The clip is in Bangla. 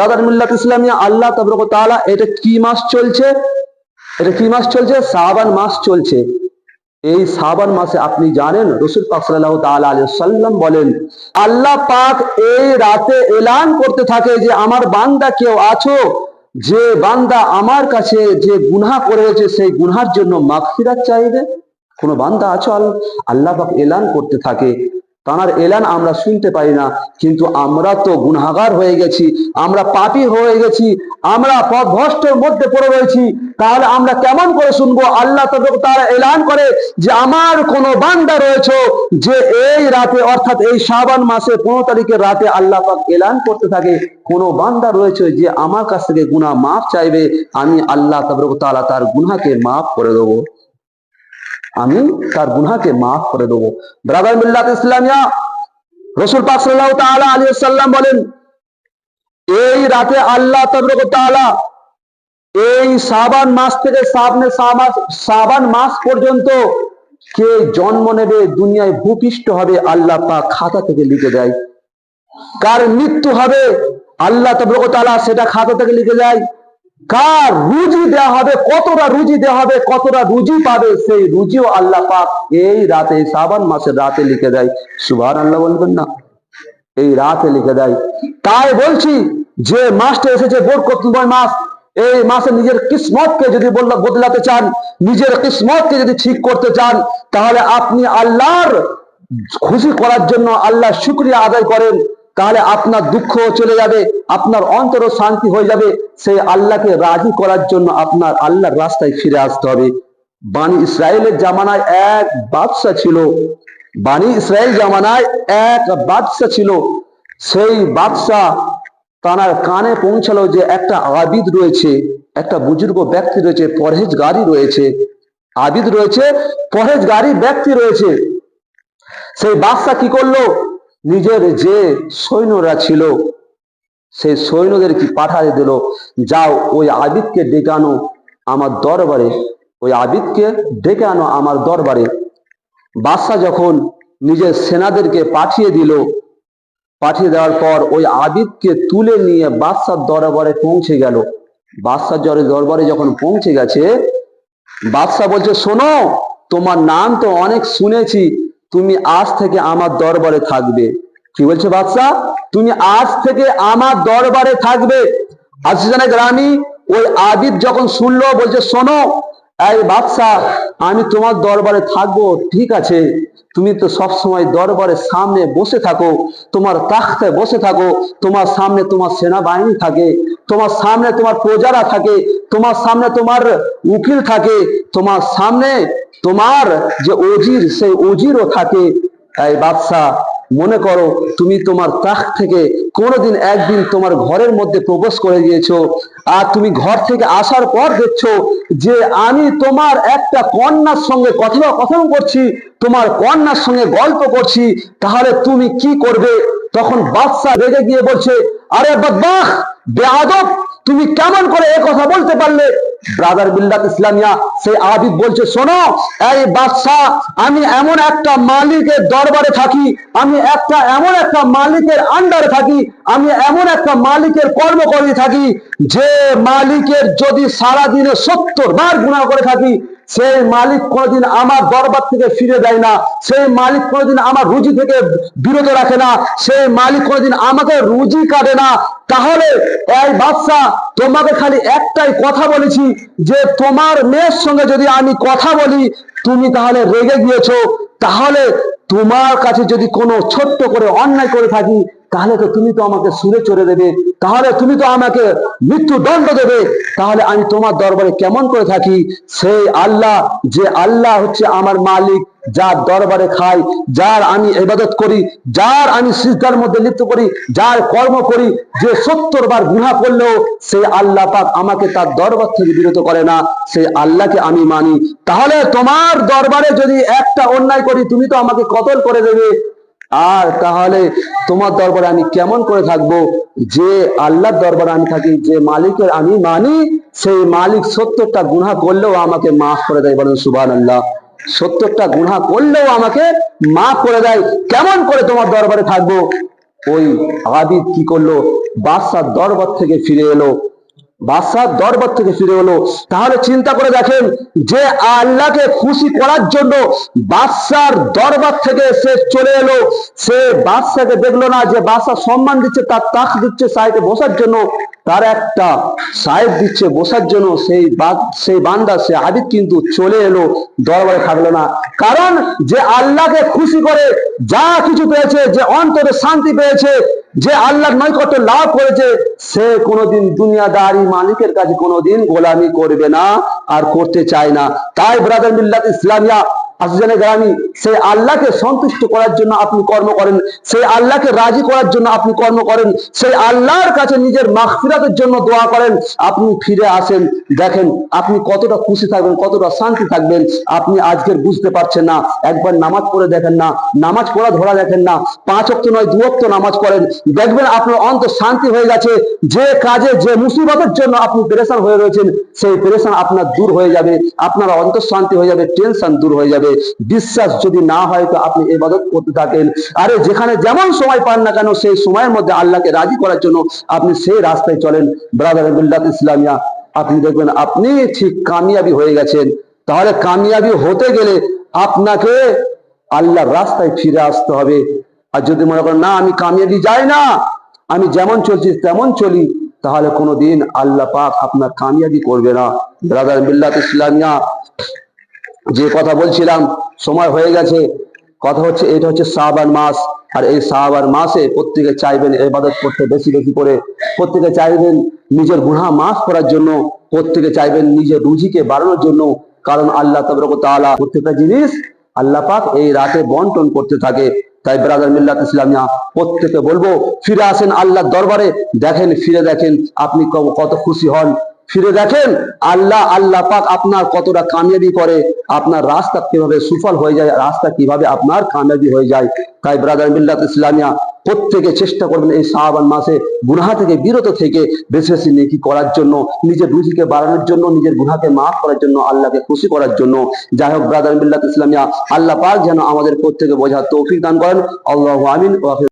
ব্রাদার মিল্লাত ইসলামিয়া, আল্লাহ তাবরক তাআলা এটা কি মাস চলছে? এটা কি মাস চলছে? সাবান মাস চলছে। এই শাবান মাসে আপনি জানেন, রসুল পাক সাল্লাল্লাহু তাআলা আলাইহি সাল্লাম বলেন, আল্লাহ পাক এই রাতে এলান করতে থাকে যে আমার বান্দা কেউ আছো, যে বান্দা আমার কাছে যে গুনাহ করেছে সেই গুনহার জন্য মাগফিরাত চাইবে। কোনো বান্দা আছো? আল্লাহ পাক এলান করতে থাকে। তাঁর এলান আমরা শুনতে পাই না, কিন্তু আমরা তো গুনাহগার হয়ে গেছি, আমরা পাপি হয়ে গেছি, আমরা পথভ্রষ্টের মধ্যে পড়ে রয়েছি, তাহলে আমরা কেমন করে শুনব? আল্লাহ তারা এলান করে যে আমার কোন বান্দা রয়েছে যে এই রাতে, অর্থাৎ এই শাবান মাসে পনেরো তারিখের রাতে আল্লাহ পাক এলান করতে থাকে, কোন বান্দা রয়েছে যে আমার কাছ থেকে গুনাহ মাফ চাইবে, আমি আল্লাহ তবরক তাআলা তার গুনাহকে মাফ করে দেবো। আমি তার গুনাহকে মাফ করে দেবো। ব্রাদার মিল্লাত ইসলামিয়া, রসুল পাক সাল্লাল্লাহু তাআলা আলাইহি সাল্লাম বলেন, এই রাতে আল্লাহ তাআলা এই সাবান মাস থেকে সাবনে সাবান মাস পর্যন্ত কে জন্ম নেবে, দুনিয়ায় ভূপিষ্ঠ হবে, আল্লাহ পাক খাতা থেকে লিখে দেয়। কার মৃত্যু হবে, আল্লাহ তাবরক তাআলা সেটা খাতা থেকে লিখে দেয়। কার রুজি দেওয়া হবে, কতটা রুজি দেওয়া হবে, কতটা রুজি পাবে, সেই রুজিও আল্লাহ পাক এই রাতে, শ্রাবণ মাসের রাতে লিখে দেয়। সুভান আল্লাহ বলবেন না। এই রাতে লিখে দেয়। তাই বলছি, যে মাসটা এসেছে বরকতময় মাস, এই মাসে নিজের কিসমতকে যদি বদলাতে চান, নিজের কিসমতকে যদি ঠিক করতে চান, তাহলে আপনি আল্লাহর খুশি করার জন্য আল্লাহ শুক্রিয়া আদায় করেন। তাহলে আপনার দুঃখ চলে যাবে, আপনার অন্তর শান্তি হয়ে যাবে। সেই আল্লাহকে রাজি করার জন্য আপনার আল্লাহর রাস্তায় ফিরে আসতে হবে। বাণী ইসরায়েলের জামানায় এক বাদশা ছিল। বানি ইসরায়েল জামানায় এক বাদশা ছিল। সেই বাদশা তানার কানে পৌঁছালো যে একটা আবিদ রয়েছে, একটা বুজুর্গ ব্যক্তি রয়েছে পরহেজ গাড়ি রয়েছে। আবিদ রয়েছে পরহেজ গাড়ি ব্যক্তি রয়েছে। সেই বাদশা কি করল? নিজের যে সৈন্যরা ছিল, সেই সৈন্যদের কি পাঠাতে দিল? যাও, ওই আবিদকে ডেকে আনো আমার দরবারে। ওই আবিদকে ডেকে আনো আমার দরবারে। বাদশাহ যখন নিজের সেনাদেরকে পাঠিয়ে দিল, পাঠিয়ে দেওয়ার পর ওই আবিদকে তুলে নিয়ে বাদশার দরবারে পৌঁছে গেল। বাদশার জ্বরে দরবারে যখন পৌঁছে গেছে, বাদশাহ বলছে, শোনো, তোমার নাম তো অনেক শুনেছি তুমি আজ থেকে আমার দরবারে থাকবে। কি বলছে বাদশাহ তুমি আজ থেকে আমার দরবারে থাকবে। আসিজানা গ্রামী ওই আবিদ যখন শুনলো, বলছে, শোনো এই বাদশাহ আমি তোমার দরবারে থাকব, ঠিক আছে। তুমি তো সব সময় দরবারের সামনে বসে থাকো, তোমার তাখতে বসে থাকো, তোমার সামনে তোমার সেনাবাহিনী থাকে, তোমার সামনে তোমার প্রজারা থাকে, তোমার সামনে তোমার উকিল থাকে, তোমার সামনে তোমার যে অজির, সেই অজিরও থাকে। এই বাদশাহ মনে করো তুমি তোমার তাখ থেকে কোনোদিন একদিন তোমার ঘরের মধ্যে প্রবেশ করে গিয়েছো আর তুমি ঘর থেকে আসার পর দেখছ যে আমি তোমার একটা কন্যার সঙ্গে কথা কথা করছি, তোমার কন্যার সঙ্গে গল্প করছি, তাহলে তুমি কি করবে? তখন বাদশাহ রেগে গিয়ে বলছে, আরে বদমাখ বেআদব, তুমি কেমন করে এ কথা বলতে পারলে? ব্রাদার বিল্লাত ইসলামিয়া সেই আবিদ বলছে, শোনো, এই বাদশাহ, আমি এমন একটা মালিকের দরবারে থাকি, আমি একটা, এমন একটা মালিকের আন্ডারে থাকি, আমি এমন একটা মালিকের কর্ম করে থাকি, যে মালিকের যদি সারা দিনে সত্তর বার গুণা করে থাকি সেই মালিক কোনোদিন আমার দরবার থেকে ফিরে দেয় না। সেই মালিক কোনোদিন আমার রুজি থেকে বিরত রাখে না। সেই মালিক কোনোদিন আমাকে রুজি কাটে না। তাহলে, এই বাদশা, তোমাকে খালি একটাই কথা বলেছি যে তোমার মেয়ের সঙ্গে যদি আমি কথা বলি, তুমি তাহলে রেগে গিয়েছো। তাহলে তোমার কাছে যদি কোনো ছোট্ট করে অন্যায় করে থাকি তাহলে তো তুমি তো আমাকে সুরে চড়ে দেবে, তাহলে তুমি তো আমাকে মৃত্যু দণ্ড দেবে। তাহলে আমি তোমার দরবারে কেমন করে থাকি? সেই আল্লাহ, যে আল্লাহ হচ্ছে আমার মালিক, যার দরবারে খাই, যার আমি ইবাদত করি, যার আমি সিজদার মধ্যে লিপ্ত করি, যার কর্ম করি, যে সত্তর বার গুহা করলেও সেই আল্লাহ পাক আমাকে তার দরবার থেকে বিরত করে না। সেই আল্লাহকে আমি মানি। তাহলে তোমার দরবারে যদি একটা অন্যায় করি, তুমি তো আমাকে কতল করে দেবে? আর তাহলে তোমার দরবারে আমি কেমন করে থাকব? যে আল্লাহর দরবারে আমি থাকি, যে মালিকের আমি মানি, সেই মালিক সত্তরটা গুনাহ করলেও আমাকে মাফ করে দেয় বলেন সুবাহ আল্লাহ সত্তরটা গুনাহ করলেও আমাকে মাফ করে দেয়। কেমন করে তোমার দরবারে থাকব? ওই আবিদ কি করল? বাদশার দরবার থেকে ফিরে এলো। বাদশার দরবার থেকে ফিরে এলো। তাহলে চিন্তা করে দেখেন যে আল্লাহকে খুশি করার জন্য বাদশার দরবার থেকে সে চলে এলো। সে বাদশাকে দেখল না যে বাদশা সম্মান দিচ্ছে, তার তাক দিচ্ছে সাইডে বসার জন্য। তার একটা সাহেব দিচ্ছে বসার জন্য। সেই সেই বান্দা, সে আবিদ কিন্তু চলে এলো, দরবারে থাকল না। কারণ যে আল্লাহকে খুশি করে যা কিছু পেয়েছে, যে অন্তরে শান্তি পেয়েছে, যে আল্লাহর নৈকট্য লাভ করেছে, সে কোনোদিন দুনিয়াদারি মালিকের কাছে কোনোদিন গোলামি করবে না আর করতে চায় না। তাই ব্রাদার মিল্লাত ইসলামিয়া আসজানে গ্রামী সেই আল্লাহকে সন্তুষ্ট করার জন্য আপনি কর্ম করেন, সেই আল্লাহকে রাজি করার জন্য আপনি কর্ম করেন, সেই আল্লাহর কাছে নিজের মাগফিরাতের জন্য দোয়া করেন, আপনি ফিরে আসেন। দেখেন, আপনি কতটা খুশি থাকবেন, কতটা শান্তি থাকবেন, আপনি আজকের বুঝতে পারছেন না। একবার নামাজ পড়ে দেখেন না, নামাজ পড়া ধরা দেখেন না, পাঁচ অক্ত নয়, দু অক্ত নামাজ পড়েন। দেখবেন আপনার অন্তর শান্তি হয়ে গেছে, যে কাজে, যে মুসিবতের জন্য আপনি পেরেশান হয়ে রয়েছেন, সেই পেরেশান আপনার দূর হয়ে যাবে, আপনার অন্তর শান্তি হয়ে যাবে, টেনশন দূর হয়ে যাবে। বিশ্বাস যদি না হয় তো আপনি এবাদত করতে থাকেন। আরে যেখানে যেমন সময় পান না কেন, সেই সময়ের মধ্যে আল্লাহকে রাজি করার জন্য আপনি সেই রাস্তায় চলেন। ব্রাদার মিল্লাত ইসলামিয়া আপনি দেখবেন আপনি ঠিক কামিয়াবি হয়ে গেছেন। তাহলে কামিয়াবি হতে গেলে আপনাকে আল্লাহর রাস্তায় ফিরে আসতে হবে। আর যদি মনে করেন, না, আমি কামিয়াবি যাই না, আমি যেমন চলছি, তেমন চলি, তাহলে কোনোদিন আল্লাহ পাক আপনার কামিয়াবি করবে না। ব্রাদার মিল্লাত ইসলামিয়া যে কথা বলছিলাম, সময় হয়ে গেছে। কথা হচ্ছে, এটা হচ্ছে শাহবান মাস। আর এই শাহবান মাসে প্রত্যেকে চাইবেন ইবাদত করতে বেশি বেশি করে। প্রত্যেকে চাইবেন নিজের গুনাহ মাফ করার জন্য। প্রত্যেকে চাইবেন নিজের রুজিকে বাড়ানোর জন্য। কারণ আল্লাহ তবরক তাআলা প্রত্যেকটা জিনিস আল্লাহ পাক এই রাতে বন্টন করতে থাকে। তাই ব্রাদার মিল্লাত ইসলামিয়া, প্রত্যেকে বলব, ফিরে আসেন আল্লাহর দরবারে। দেখেন, ফিরে দেখেন, আপনি কত খুশি হন। ফিরে দেখেন, আল্লাহ আল্লাহ পাক আপনার কতটা কামিয়াবি করে, আপনার রাস্তা কীভাবে সুফল হয়ে যায়, রাস্তা কীভাবে আপনার কামিয়াবি হয়ে যায়। তাই ব্রাদার মিল্লাত ইসলামিয়া প্রত্যেকে চেষ্টা করবেন এই শাহবান মাসে গুনাহা থেকে বিরত থেকে বেশি বেশি নেকি করার জন্য, নিজের রুজিকে বাড়ানোর জন্য, নিজের গুনাহকে মাফ করার জন্য, আল্লাহকে খুশি করার জন্য। যাই হোক ব্রাদার মিল্লাত ইসলামিয়া, আল্লাহ পাক যেন আমাদের প্রত্যেকে বোঝার তৌফিক দান করেন। আল্লাহ আমিন